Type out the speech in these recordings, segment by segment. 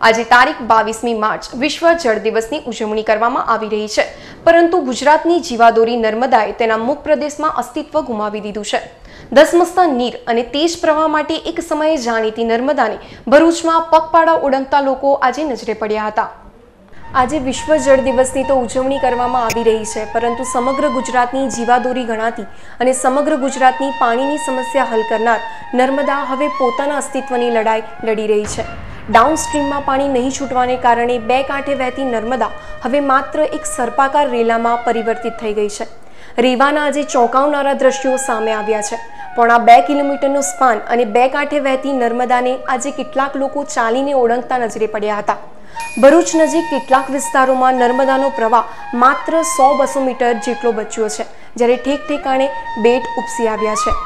આજે તારીખ બાવીસમી માર્ચ વિશ્વ જળ દિવસની ઉજવણી કરવામાં આવી રહી છે. પરંતુ ગુજરાતની જીવાદોરી નર્મદાએ તેના મુખ પ્રદેશમાં અસ્તિત્વ ગુમાવી દીધું છે. દસમસ્તા નીર અને તેજ પ્રવાહ માટે એક સમયે જાણીતી નર્મદાને ભરૂચમાં પગપાળા ઓળંગતા લોકો આજે નજરે પડ્યા હતા. આજે વિશ્વ જળ દિવસની તો ઉજવણી કરવામાં આવી રહી છે, પરંતુ સમગ્ર ગુજરાતની જીવાદોરી ગણાતી અને સમગ્ર ગુજરાતની પાણીની સમસ્યા હલ કરનાર નર્મદા હવે પોતાના અસ્તિત્વની લડાઈ લડી રહી છે. ડાઉનસ્ટ્રીમમાં પાણી નહીં છૂટવાને કારણે બે કાંઠે વહેતી નર્મદા હવે માત્ર એક સર્પાકાર રેલામાં પરિવર્તિત થઈ ગઈ છે. રેવાના આજે ચોંકાવનારા દ્રશ્યો સામે આવ્યા છે. પોણા બે કિલોમીટરનું સ્પાન અને બે કાંઠે વહેતી નર્મદાને આજે કેટલાક લોકો ચાલીને ઓળંગતા નજરે પડ્યા હતા. ભરૂચ નજીક કેટલાક વિસ્તારોમાં નર્મદાનો પ્રવાહ માત્ર સો બસો મીટર જેટલો બચ્યો છે, જ્યારે ઠેક ઠેકાણે બેટ ઉપસી આવ્યા છે.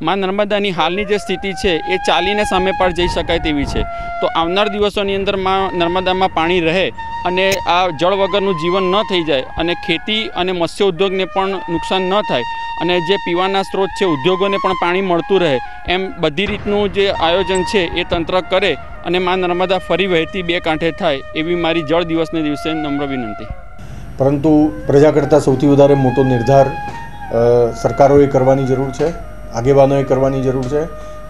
માં નર્મદાની હાલની જે સ્થિતિ છે, એ ચાલીને સામે પર જઈ શકાય તેવી છે. તો આવનાર દિવસોની અંદરમાં નર્મદામાં પાણી રહે અને આ જળ વગરનું જીવન ન થઈ જાય અને ખેતી અને મત્સ્ય ઉદ્યોગને પણ નુકસાન ન થાય અને જે પીવાના સ્ત્રોત છે, ઉદ્યોગોને પણ પાણી મળતું રહે, એમ બધી રીતનું જે આયોજન છે, એ તંત્ર કરે અને માં નર્મદા ફરી વહેતી બે કાંઠે થાય એવી મારી જળ દિવસને દિવસે નમ્ર વિનંતી. પરંતુ પ્રજા કરતાં સૌથી વધારે મોટો નિર્ધાર સરકારોએ કરવાની જરૂર છે. આગેવાનોએ કરવાની જરૂર છે,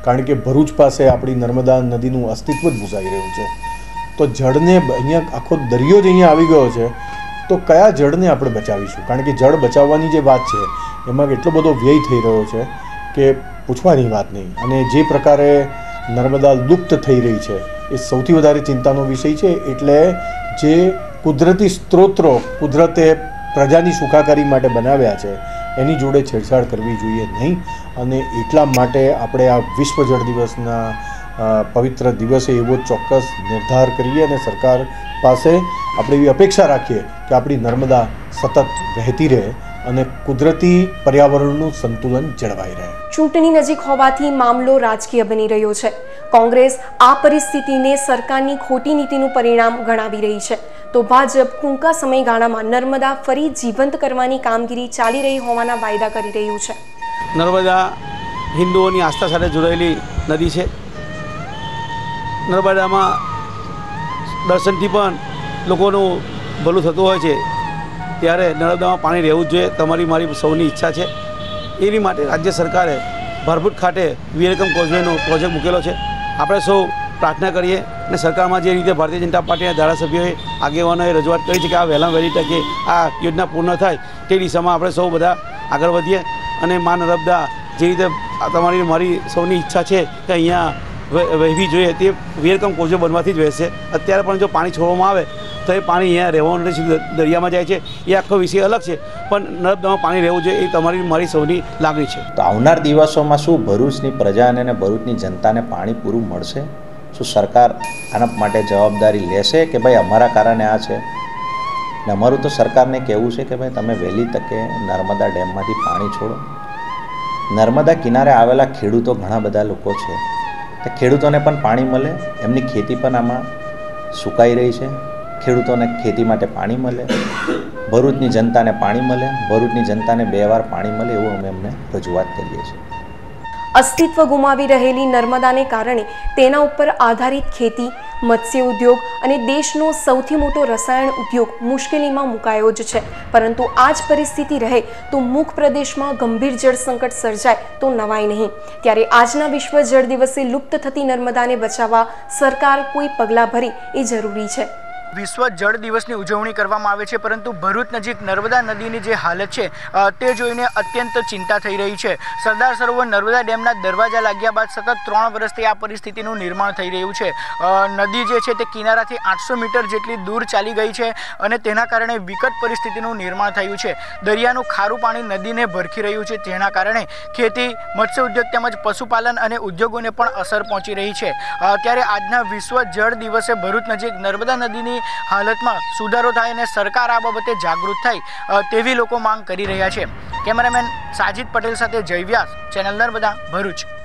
કારણ કે ભરૂચ પાસે આપણી નર્મદા નદીનું અસ્તિત્વ જ ભૂસાઈ રહ્યું છે. તો જળને અહીંયા આખો દરિયો જ અહીંયા આવી ગયો છે, તો કયા જળને આપણે બચાવીશું? કારણ કે જળ બચાવવાની જે વાત છે, એમાં એટલો બધો વ્યય થઈ રહ્યો છે કે પૂછવાની વાત નહીં. અને જે પ્રકારે નર્મદા લુપ્ત થઈ રહી છે, એ સૌથી વધારે ચિંતાનો વિષય છે, એટલે જે કુદરતી સ્ત્રોત્રો કુદરતે પ્રજાની સુખાકારી માટે બનાવ્યા છે એની જોડે છેડછાડ કરવી જોઈએ નહીં. અને એટલા માટે આપણે આ વિશ્વ જળ દિવસના પવિત્ર દિવસે એવો ચોક્કસ નિર્ધાર કરીએ અને સરકાર પાસે આપણે એવી અપેક્ષા રાખીએ કે આપણી નર્મદા સતત વહેતી રહે અને કુદરતી પર્યાવરણનું સંતુલન જળવાઈ રહે. ચૂંટણી નજીક હોવાથી મામલો રાજકીય બની રહ્યો છે. કોંગ્રેસ આ પરિસ્થિતિને સરકારની ખોટી નીતિનું પરિણામ ગણાવી રહી છે. તો ભાજપ ટૂંકા સમયગાળામાં નર્મદા ફરી જીવંત કરવાની કામગીરી ચાલી રહી હોવાના વાયદા કરી રહ્યું છે. નર્મદા હિન્દુઓની આસ્થા સાથે જોડાયેલી નદી છે. નર્મદામાં દર્શનથી પણ લોકોનું ભલું થતું હોય છે. ત્યારે નર્મદામાં પાણી રહેવું જ જોઈએ. તમારી મારી સૌની ઈચ્છા છે. એની માટે રાજ્ય સરકારે ભરભૂટ ખાતે વીરકમ કોઝવેનો પ્રોજેક્ટ મૂકેલો છે. આપણે સૌ પ્રાર્થના કરીએ અને સરકારમાં જે રીતે ભારતીય જનતા પાર્ટીના ધારાસભ્યોએ આગેવાનોએ રજૂઆત કરી છે કે આ વહેલા વહેલી તકે આ યોજના પૂર્ણ થાય તે દિશામાં આપણે સૌ બધા આગળ વધીએ અને મા નર્મદા જે રીતે તમારી મારી સૌની ઈચ્છા છે કે અહીંયા વહેવી જોઈએ તે વેરકમ કોજો બનવાથી જ વહેશે. અત્યારે પણ જો પાણી છોડવામાં આવે તો એ પાણી અહીંયા રહેવાનું નથી દરિયામાં જાય છે. એ આખો વિષય અલગ છે, પણ નર્મદામાં પાણી રહેવું જોઈએ એ તમારી મારી સૌની લાગણી છે. તો આવનાર દિવસોમાં શું ભરૂચની પ્રજાને અને ભરૂચની જનતાને પાણી પૂરું મળશે? શું સરકાર આના માટે જવાબદારી લેશે કે ભાઈ અમારા કારણે આ છે? ને અમારું તો સરકારને કહેવું છે કે ભાઈ તમે વહેલી તકે નર્મદા ડેમમાંથી પાણી છોડો. નર્મદા કિનારે આવેલા ખેડૂતો ઘણા બધા લોકો છે. તો ખેડૂતોને પણ પાણી મળે, એમની ખેતી પણ આમાં સુકાઈ રહી છે. ખેડૂતોને ખેતી માટે પાણી મળે, ભરૂચની જનતાને પાણી મળે, ભરૂચની જનતાને બે વાર પાણી મળે એવું અમે એમને રજૂઆત કરીએ છીએ. અસ્તિત્વ ગુમાવી રહેલી નર્મદાને કારણે તેના ઉપર આધારિત ખેતી, મત્સ્ય ઉદ્યોગ અને દેશનો સૌથી મોટો રસાયણ ઉદ્યોગ મુશ્કેલીમાં મુકાયો જ છે. પરંતુ આ જ પરિસ્થિતિ રહે તો મુખ પ્રદેશમાં ગંભીર જળ સંકટ સર્જાય તો નવાય નહીં. ત્યારે આજના વિશ્વ જળ દિવસે લુપ્ત થતી નર્મદાને બચાવવા સરકાર કોઈ પગલાં ભરે એ જરૂરી છે. વિશ્વ જળ દિવસની ઉજવણી કરવામાં આવે છે, પરંતુ ભરૂચ નજીક નર્મદા નદીની જે હાલત છે તે જોઈને અત્યંત ચિંતા થઈ રહી છે. સરદાર સરોવર નર્મદા ડેમના દરવાજા લાગ્યા બાદ સતત ત્રણ વર્ષથી આ પરિસ્થિતિનું નિર્માણ થઈ રહ્યું છે. નદી જે છે તે કિનારાથી આઠસો મીટર જેટલી દૂર ચાલી ગઈ છે અને તેના કારણે વિકટ પરિસ્થિતિનું નિર્માણ થયું છે. દરિયાનું ખારું પાણી નદીને ભરખી રહ્યું છે, જેના કારણે ખેતી, મત્સ્ય ઉદ્યોગ તેમજ પશુપાલન અને ઉદ્યોગોને પણ અસર પહોંચી રહી છે. ત્યારે આજના વિશ્વ જળ દિવસે ભરૂચ નજીક નર્મદા નદીની હાલતમાં સુધારો થાય અને સરકાર આ બાબતે જાગૃત થાય તેવી લોકો માંગ કરી રહ્યા છે. કેમેરામેન સાજિદ પટેલ સાથે જય વ્યાસ ચેનલ નર્મદા ભરૂચ.